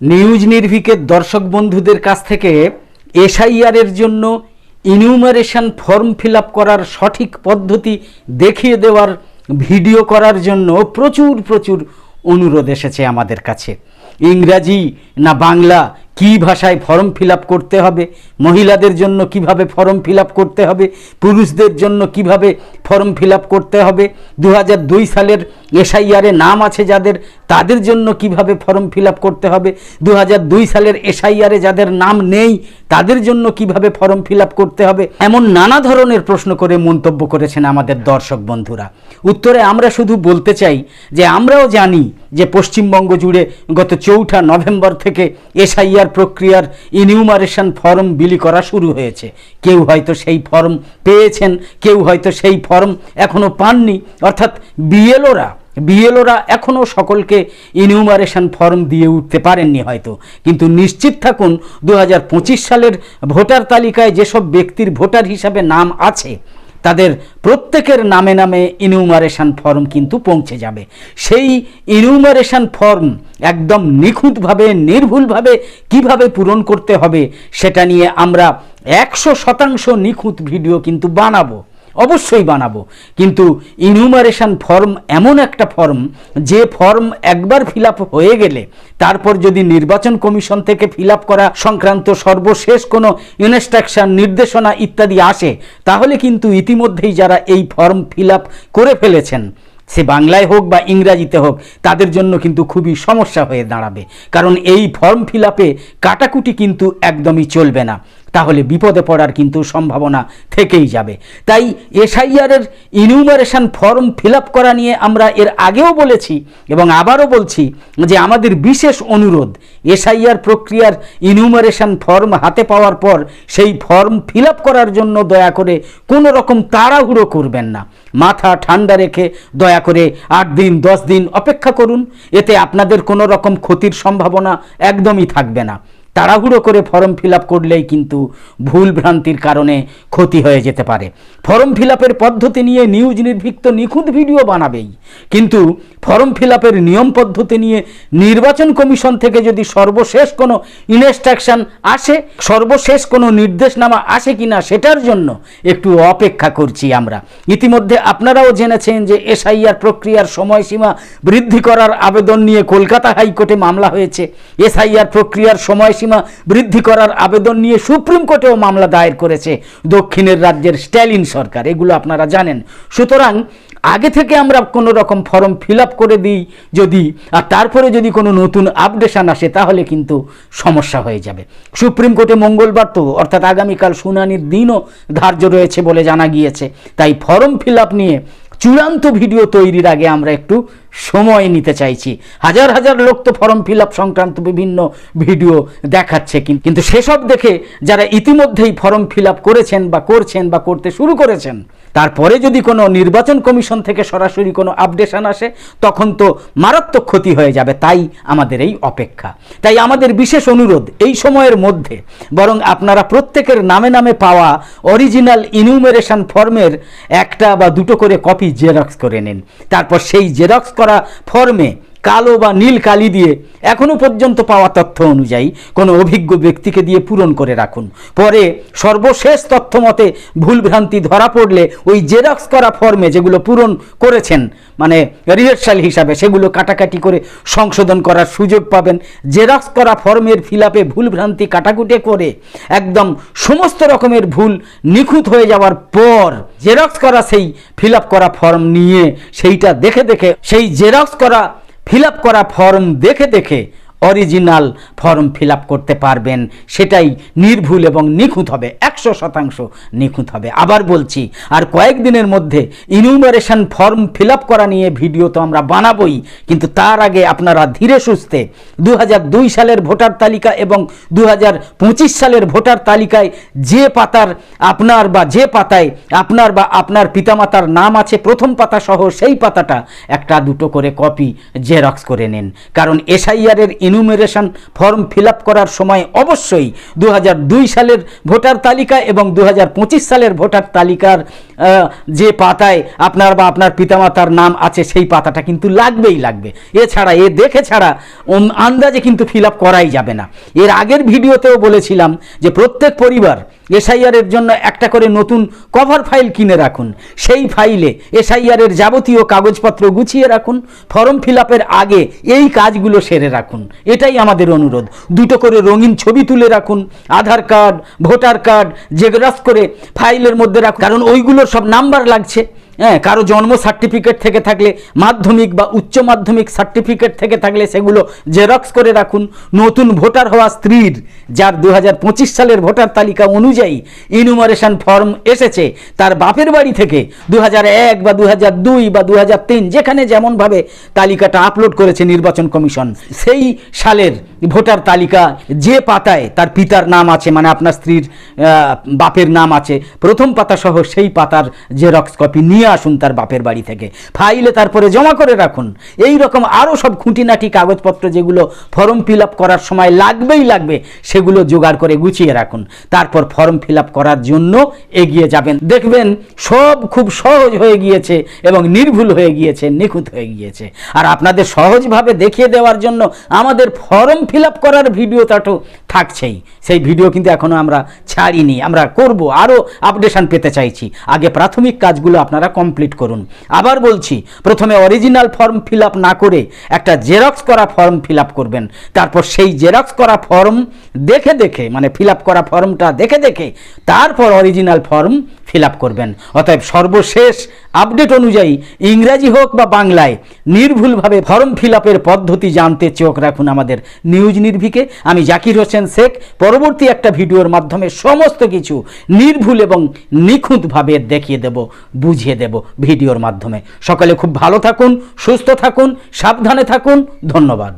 News নির্ভিকের দর্শক বন্ধুদের কাছ থেকে এসআইআরের জন্য ইনিউমারেশন ফর্ম ফিল করার সঠিক পদ্ধতি দেখিয়ে দেওয়ার ভিডিও করার জন্য প্রচুর প্রচুর অনুরোধ এসেছে আমাদের কাছে। ইংরাজি না বাংলা কী ভাষায় ফর্ম ফিল করতে হবে? মহিলাদের জন্য কীভাবে ফর্ম ফিল করতে হবে? পুরুষদের জন্য কীভাবে ফর্ম ফিল করতে হবে। দু হাজার দুই সালের এসআইআরে নাম আছে যাদের, তাদের জন্য কীভাবে ফর্ম ফিল করতে হবে? দু হাজার দুই সালের এসআইআরে যাদের নাম নেই, তাদের জন্য কীভাবে ফর্ম ফিল করতে হবে? এমন নানা ধরনের প্রশ্ন করে মন্তব্য করেছেন আমাদের দর্শক বন্ধুরা। উত্তরে আমরা শুধু বলতে চাই যে আমরাও জানি যে পশ্চিমবঙ্গ জুড়ে গত চৌঠা নভেম্বর থেকে এসআইআর প্রক্রিয়ার ইনিউমারেশন ফর্ম বিলি করা শুরু হয়েছে। কেউ হয়তো সেই ফর্ম পেয়েছেন, কেউ হয়তো সেই ফর্ম এখনও পাননি। অর্থাৎ বিএলওরা বিএলওরা এখনও সকলকে ইনিউমারেশন ফর্ম দিয়ে উঠতে পারেননি হয়তো। কিন্তু নিশ্চিত থাকুন দু হাজার পঁচিশ সালের ভোটার তালিকায় যেসব ব্যক্তির ভোটার হিসাবে নাম আছে, তাদের প্রত্যেকের নামে নামে ইনিউমারেশন ফর্ম কিন্তু পৌঁছে যাবে। সেই ইনিউমারেশন ফর্ম একদম নিখুঁতভাবে, নির্ভুলভাবে কীভাবে পূরণ করতে হবে, সেটা নিয়ে আমরা একশো শতাংশ নিখুঁত ভিডিও কিন্তু বানাবো, অবশ্যই বানাবো। কিন্তু ইনিউমারেশন ফর্ম এমন একটা ফর্ম যে ফর্ম একবার ফিল হয়ে গেলে, তারপর যদি নির্বাচন কমিশন থেকে ফিল করা সংক্রান্ত সর্বশেষ কোনো ইনস্ট্রাকশন নির্দেশনা ইত্যাদি আসে, তাহলে কিন্তু ইতিমধ্যেই যারা এই ফর্ম ফিল করে ফেলেছেন, সে বাংলায় হোক বা ইংরাজিতে হোক, তাদের জন্য কিন্তু খুবই সমস্যা হয়ে দাঁড়াবে। কারণ এই ফর্ম ফিল আপে কাটাকুটি কিন্তু একদমই চলবে না। তাহলে বিপদে পড়ার কিন্তু সম্ভাবনা থেকেই যাবে। তাই এসআইআরের ইনিউমারেশন ফর্ম ফিল করা নিয়ে আমরা এর আগেও বলেছি এবং আবারও বলছি যে আমাদের বিশেষ অনুরোধ, এসআইআর প্রক্রিয়ার ইনিউমারেশন ফর্ম হাতে পাওয়ার পর সেই ফর্ম ফিল করার জন্য দয়া করে কোনো রকম তাড়াহুড়ো করবেন না। মাথা ঠান্ডা রেখে দয়া করে আট দিন, দশ দিন অপেক্ষা করুন, এতে আপনাদের কোনো রকম ক্ষতির সম্ভাবনা একদমই থাকবে না। তাড়াহুড়ো করে ফর্ম ফিল করলেই কিন্তু ভুল ভ্রান্তির কারণে ক্ষতি হয়ে যেতে পারে। ফর্ম ফিল পদ্ধতি নিয়ে নিউজ নির্ভিক্ত নিখুঁত ভিডিও বানাবেই। কিন্তু ফর্ম ফিল নিয়ম পদ্ধতি নিয়ে নির্বাচন কমিশন থেকে যদি সর্বশেষ কোনো ইনস্ট্রাকশন আসে, সর্বশেষ কোনো নির্দেশনামা আসে কিনা সেটার জন্য একটু অপেক্ষা করছি আমরা। ইতিমধ্যে আপনারাও জেনেছেন যে এসআইআর প্রক্রিয়ার সময়সীমা বৃদ্ধি করার আবেদন নিয়ে কলকাতা হাইকোর্টে মামলা হয়েছে। এসআইআর প্রক্রিয়ার সময় সময়সীমা বৃদ্ধি করার আবেদন নিয়ে সুপ্রিম কোর্টেও মামলা দায়ের করেছে দক্ষিণের রাজ্যের স্ট্যালিন সরকার। এগুলো আপনারা জানেন। সুতরাং আগে থেকে আমরা কোনো রকম ফর্ম ফিল করে দিই যদি, আর তারপরে যদি কোনো নতুন আপডেশন আসে তাহলে কিন্তু সমস্যা হয়ে যাবে। সুপ্রিম কোর্টে মঙ্গলবার তো, অর্থাৎ আগামীকাল শুনানির দিনও ধার্য রয়েছে বলে জানা গিয়েছে। তাই ফর্ম ফিল নিয়ে চূড়ান্ত ভিডিও তৈরির আগে আমরা একটু সময় নিতে চাইছি। হাজার হাজার লোক তো ফর্ম ফিল আপ সংক্রান্ত বিভিন্ন ভিডিও দেখাচ্ছে। কিন্তু সেসব দেখে যারা ইতিমধ্যেই ফর্ম ফিল করেছেন বা করছেন বা করতে শুরু করেছেন, তারপরে যদি কোনো নির্বাচন কমিশন থেকে সরাসরি কোনো আপডেশন আসে, তখন তো মারাত্মক ক্ষতি হয়ে যাবে। তাই আমাদের এই অপেক্ষা। তাই আমাদের বিশেষ অনুরোধ, এই সময়ের মধ্যে বরং আপনারা প্রত্যেকের নামে নামে পাওয়া অরিজিনাল ইনিউমেরেশন ফর্মের একটা বা দুটো করে কপি জেরক্স করে নিন। তারপর সেই জেরক্স করা ফর্মে কালো বা নীল কালি দিয়ে এখনও পর্যন্ত পাওয়া তথ্য অনুযায়ী কোনো অভিজ্ঞ ব্যক্তিকে দিয়ে পূরণ করে রাখুন। পরে সর্বশেষ তথ্য মতে ভুলভ্রান্তি ধরা পড়লে ওই জেরক্স করা ফর্মে যেগুলো পূরণ করেছেন মানে রিহার্সাল হিসাবে সেগুলো কাটাকাটি করে সংশোধন করার সুযোগ পাবেন। জেরক্স করা ফর্মের ফিল আপে ভুলভ্রান্তি কাটাকুটে করে একদম সমস্ত রকমের ভুল নিখুঁত হয়ে যাওয়ার পর জেরক্স করা সেই ফিল করা ফর্ম নিয়ে সেইটা দেখে দেখে সেই জেরক্স করা ফিল করা ফর্ম দেখে দেখে অরিজিনাল ফর্ম ফিল করতে পারবেন। সেটাই নির্ভুল এবং নিখুঁত হবে। একশো শতাংশ নিখুঁত হবে। আবার বলছি, আর কয়েকদিনের মধ্যে ইনিউমারেশন ফর্ম ফিল করা নিয়ে ভিডিও তো আমরা বানাবই। কিন্তু তার আগে আপনারা ধীরে সুস্থে দু হাজার দুই সালের ভোটার তালিকা এবং দু হাজার পঁচিশ সালের ভোটার তালিকায় যে পাতার আপনার বা যে পাতায় আপনার বা আপনার পিতামাতার নাম আছে প্রথম পাতা সহ সেই পাতাটা একটা দুটো করে কপি জেরক্স করে নেন। কারণ এসআইআরের ইনুমেরেশন ফর্ম ফিল করার সময় অবশ্যই দু হাজার দুই সালের ভোটার তালিকা এবং দু হাজার পঁচিশ সালের ভোটার তালিকার যে পাতায় আপনার বা আপনার পিতামাতার নাম আছে, সেই পাতাটা কিন্তু লাগবেই লাগবে। এছাড়া, এ দেখে ছাড়া আন্দাজে কিন্তু ফিল আপ করাই যাবে না। এর আগের ভিডিওতেও বলেছিলাম যে প্রত্যেক পরিবার এসআইআর এর জন্য একটা করে নতুন কভার ফাইল কিনে রাখুন। সেই ফাইলে এসআইআর এর যাবতীয় কাগজপত্র গুছিয়ে রাখুন। ফর্ম ফিল আগে এই কাজগুলো সেরে রাখুন। এটাই আমাদের অনুরোধ। দুটো করে রঙিন ছবি তুলে রাখুন। Aadhaar card, voter card, xerox করে ফাইলের মধ্যে রাখুন। কারণ ওইগুলোর সব নাম্বার লাগছে। হ্যাঁ কারও জন্ম সার্টিফিকেট থেকে থাকলে, মাধ্যমিক বা উচ্চ মাধ্যমিক সার্টিফিকেট থেকে থাকলে সেগুলো জেরক্স করে রাখুন। নতুন ভোটার হওয়া স্ত্রীর, যার দু হাজার পঁচিশ সালের ভোটার তালিকা অনুযায়ী ইনুমারেশন ফর্ম এসেছে, তার বাপের বাড়ি থেকে দু হাজার এক বা দু বা দু হাজার তিন, যেখানে যেমনভাবে তালিকাটা আপলোড করেছে নির্বাচন কমিশন, সেই সালের ভোটার তালিকা যে পাতায় তার পিতার নাম আছে মানে আপনার স্ত্রীর বাপের নাম আছে, প্রথম পাতা সহ সেই পাতার জেরক্স কপি নিয়ে আসুন তার বাপের বাড়ি থেকে। ফাইলে তারপরে জমা করে রাখুন। এই রকম আরও সব খুঁটিনাটি কাগজপত্র যেগুলো ফর্ম ফিল করার সময় লাগবেই লাগবে, সেগুলো জোগাড় করে গুছিয়ে রাখুন। তারপর ফর্ম ফিল করার জন্য এগিয়ে যাবেন। দেখবেন সব খুব সহজ হয়ে গিয়েছে এবং নির্ভুল হয়ে গিয়েছে, নিখুঁত হয়ে গিয়েছে। আর আপনাদের সহজভাবে দেখিয়ে দেওয়ার জন্য আমাদের ফর্ম ফিল আপ করার ভিডিওটা তো থাকছেই। সেই ভিডিও কিন্তু এখনও আমরা ছাড়িনি। আমরা করব আরও আপডেশন পেতে চাইছি। আগে প্রাথমিক কাজগুলো আপনারা কমপ্লিট করুন। আবার বলছি, প্রথমে অরিজিনাল ফর্ম ফিল না করে একটা জেরক্স করা ফর্ম ফিল করবেন। তারপর সেই জেরক্স করা ফর্ম দেখে দেখে মানে ফিল করা ফর্মটা দেখে দেখে, তারপর অরিজিনাল ফর্ম ফিল করবেন। অতএব সর্বশেষ আপডেট অনুযায়ী ইংরাজি হোক বা বাংলায় নির্ভুলভাবে ফর্ম ফিল পদ্ধতি জানতে চোখ রাখুন আমাদের নিউজ নির্ভিকে। আমি জাকির হোসেন শেখ, পরবর্তী একটা ভিডিওর মাধ্যমে সমস্ত কিছু নির্ভুল এবং নিখুঁতভাবে দেখিয়ে দেব, বুঝিয়ে দেব ভিডিওর মাধ্যমে। সকলে খুব ভালো থাকুন, সুস্থ থাকুন, সাবধানে থাকুন, ধন্যবাদ।